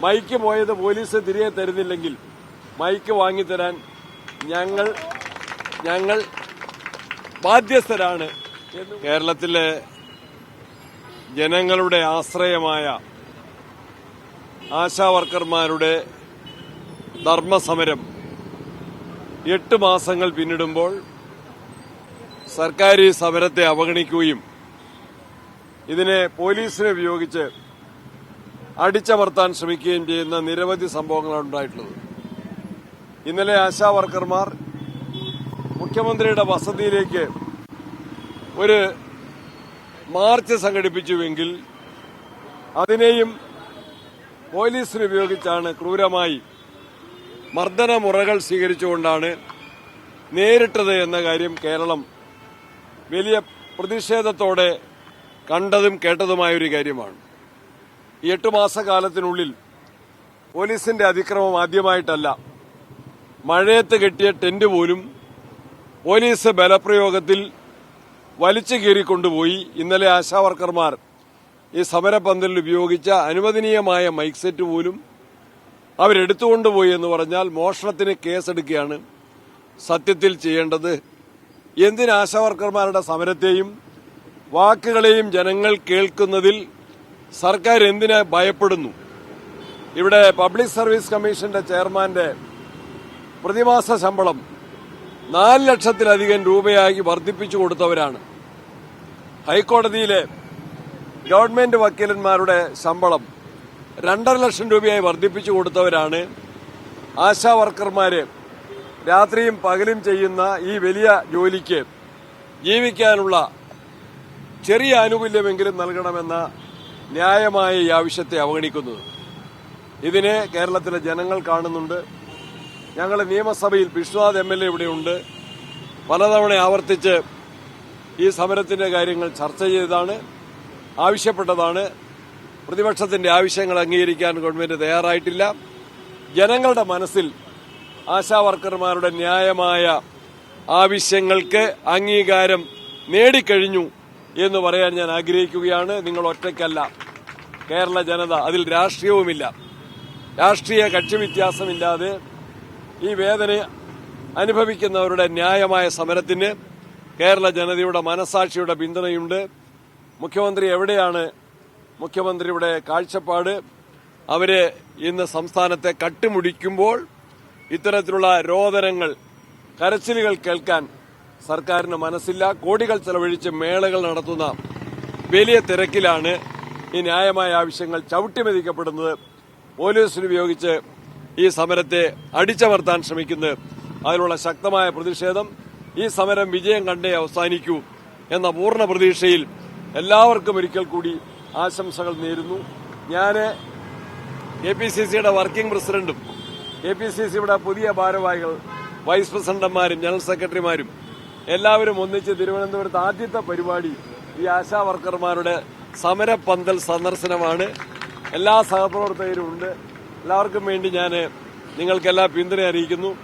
Mic പോയത് police തിരികെ തരുന്നില്ലെങ്കിൽ mic വാങ്ങിത്തരാൻ ഞങ്ങൾ ഞങ്ങൾ ബാധ്യസ്ഥരാണ് കേരളത്തിലെ ജനങ്ങളുടെ ആശ്രയമായ ആശാവർക്കർമാരുടെ ധർമ്മസമരം എട്ട് മാസങ്ങൾ പിന്നിടുമ്പോൾ സർക്കാർ ഈ സമരത്തെ അവഗണിക്കുകയും ഇതിനെ പോലീസിനെ ഉപയോഗിച്ച് അടിച്ചമർത്താൻ ശ്രമിക്കുകയും ചെയ്യുന്ന നിരവധി സംഭവങ്ങളാണ് ഉണ്ടായിട്ടുള്ളത്. ഇന്നലെ ആശാ വർക്കർമാർ മുഖ്യമന്ത്രിയുടെ വസതിയിലേക്ക് ഒരു മാർച്ച് സംഘടിപ്പിച്ചുവെങ്കിൽ അതിനെയും പോലീസിനെ ഉപയോഗിച്ചാണ് ക്രൂരമായി മർദ്ദനമുറകൾ സ്വീകരിച്ചുകൊണ്ടാണ് നേരിട്ടത് എന്ന കാര്യം കേരളം വലിയ പ്രതിഷേധത്തോടെ കണ്ടതും കേട്ടതുമായ ഒരു കാര്യമാണ്. ഈ എട്ട് മാസക്കാലത്തിനുള്ളിൽ പോലീസിന്റെ അതിക്രമം ആദ്യമായിട്ടല്ല. മഴയത്ത് കെട്ടിയ ടെന്റ് പോലും പോലീസ് ബലപ്രയോഗത്തിൽ വലിച്ചു കീറിക്കൊണ്ടുപോയി. ഇന്നലെ ആശാവർക്കർമാർ ഈ സമരപന്തലിൽ ഉപയോഗിച്ച അനുവദനീയമായ മൈക്ക് സെറ്റ് പോലും അവരെടുത്തുകൊണ്ടുപോയി എന്ന് പറഞ്ഞാൽ മോഷണത്തിന് കേസെടുക്കുകയാണ് സത്യത്തിൽ ചെയ്യേണ്ടത്. എന്തിന് ആശാവർക്കർമാരുടെ സമരത്തെയും വാക്കുകളെയും ജനങ്ങൾ കേൾക്കുന്നതിൽ സർക്കാർ എന്തിന് ഭയപ്പെടുന്നു? ഇവിടെ പബ്ലിക് സർവീസ് കമ്മീഷന്റെ ചെയർമാന്റെ പ്രതിമാസ ശമ്പളം നാല് ലക്ഷത്തിലധികം രൂപയാക്കി വർദ്ധിപ്പിച്ചു കൊടുത്തവരാണ്. ഹൈക്കോടതിയിലെ ഗവൺമെന്റ് വക്കീലന്മാരുടെ ശമ്പളം രണ്ടര ലക്ഷം രൂപയായി വർദ്ധിപ്പിച്ചു കൊടുത്തവരാണ് ആശാ വർക്കർമാര്. രാത്രിയും പകലും ചെയ്യുന്ന ഈ വലിയ ജോലിക്ക് ജീവിക്കാനുള്ള ചെറിയ ആനുകൂല്യമെങ്കിലും നൽകണമെന്ന ന്യായമായ ഈ ആവശ്യത്തെ അവഗണിക്കുന്നത്. ഇതിനെ കേരളത്തിലെ ജനങ്ങൾ കാണുന്നുണ്ട്. ഞങ്ങളുടെ നിയമസഭയിൽ വിശ്വനാഥ് എം എൽ എ ഇവിടെയുണ്ട് പലതവണ ആവർത്തിച്ച് ഈ സമരത്തിന്റെ കാര്യങ്ങൾ ചർച്ച ചെയ്തതാണ് ആവശ്യപ്പെട്ടതാണ്. പ്രതിപക്ഷത്തിന്റെ ആവശ്യങ്ങൾ അംഗീകരിക്കാൻ ഗവൺമെന്റ് തയ്യാറായിട്ടില്ല. ജനങ്ങളുടെ മനസ്സിൽ ആശാവർക്കർമാരുടെ ന്യായമായ ആവശ്യങ്ങൾക്ക് അംഗീകാരം നേടിക്കഴിഞ്ഞു. എന്ന് പറയാൻ ഞാൻ ആഗ്രഹിക്കുകയാണ്. നിങ്ങൾ ഒറ്റയ്ക്കല്ല. കേരള ജനത അതിൽ രാഷ്ട്രീയവുമില്ല. രാഷ്ട്രീയ കക്ഷി വ്യത്യാസമില്ലാതെ ഈ വേദന അനുഭവിക്കുന്നവരുടെ ന്യായമായ സമരത്തിന് കേരള ജനതയുടെ മനസാക്ഷിയുടെ പിന്തുണയുണ്ട്. മുഖ്യമന്ത്രി എവിടെയാണ് മുഖ്യമന്ത്രിയുടെ കാഴ്ചപ്പാട്? അവർ ഇന്ന് സംസ്ഥാനത്തെ കട്ടുമുടിക്കുമ്പോൾ ഇത്തരത്തിലുള്ള രോദനങ്ങൾ കരച്ചിലുകൾ കേൾക്കാൻ സർക്കാരിന് മനസ്സില്ല കോടികൾ ചെലവഴിച്ച് മേളകൾ നടത്തുന്ന വലിയ തിരക്കിലാണ് ഈ ന്യായമായ ആവശ്യങ്ങൾ ചവിട്ടിമെതിക്കപ്പെടുന്നത്. പോലീസിന് ഉപയോഗിച്ച് ഈ സമരത്തെ അടിച്ചമർത്താൻ ശ്രമിക്കുന്നത്. അതിനുള്ള ശക്തമായ പ്രതിഷേധം ഈ സമരം വിജയം കണ്ടേ അവസാനിക്കൂ എന്ന പൂർണ പ്രതീക്ഷയിൽ എല്ലാവർക്കും ഒരിക്കൽ കൂടി ആശംസകൾ നേരുന്നു. ഞാൻ കെ പി സി സിയുടെ വർക്കിംഗ് പ്രസിഡന്റും കെ പി സി സിയുടെ പുതിയ ഭാരവാഹികൾ വൈസ് പ്രസിഡന്റുമാരും ജനറൽ സെക്രട്ടറിമാരും എല്ലാവരും ഒന്നിച്ച് തിരുവനന്തപുരത്ത് ആദ്യത്തെ പരിപാടി ഈ ആശാ വർക്കർമാരുടെ സമരപന്തൽ സന്ദർശനമാണ്. എല്ലാ സഹപ്രവർത്തകരും ഉണ്ട്. എല്ലാവർക്കും വേണ്ടി ഞാൻ നിങ്ങൾക്കെല്ലാം പിന്തുണ അറിയിക്കുന്നു.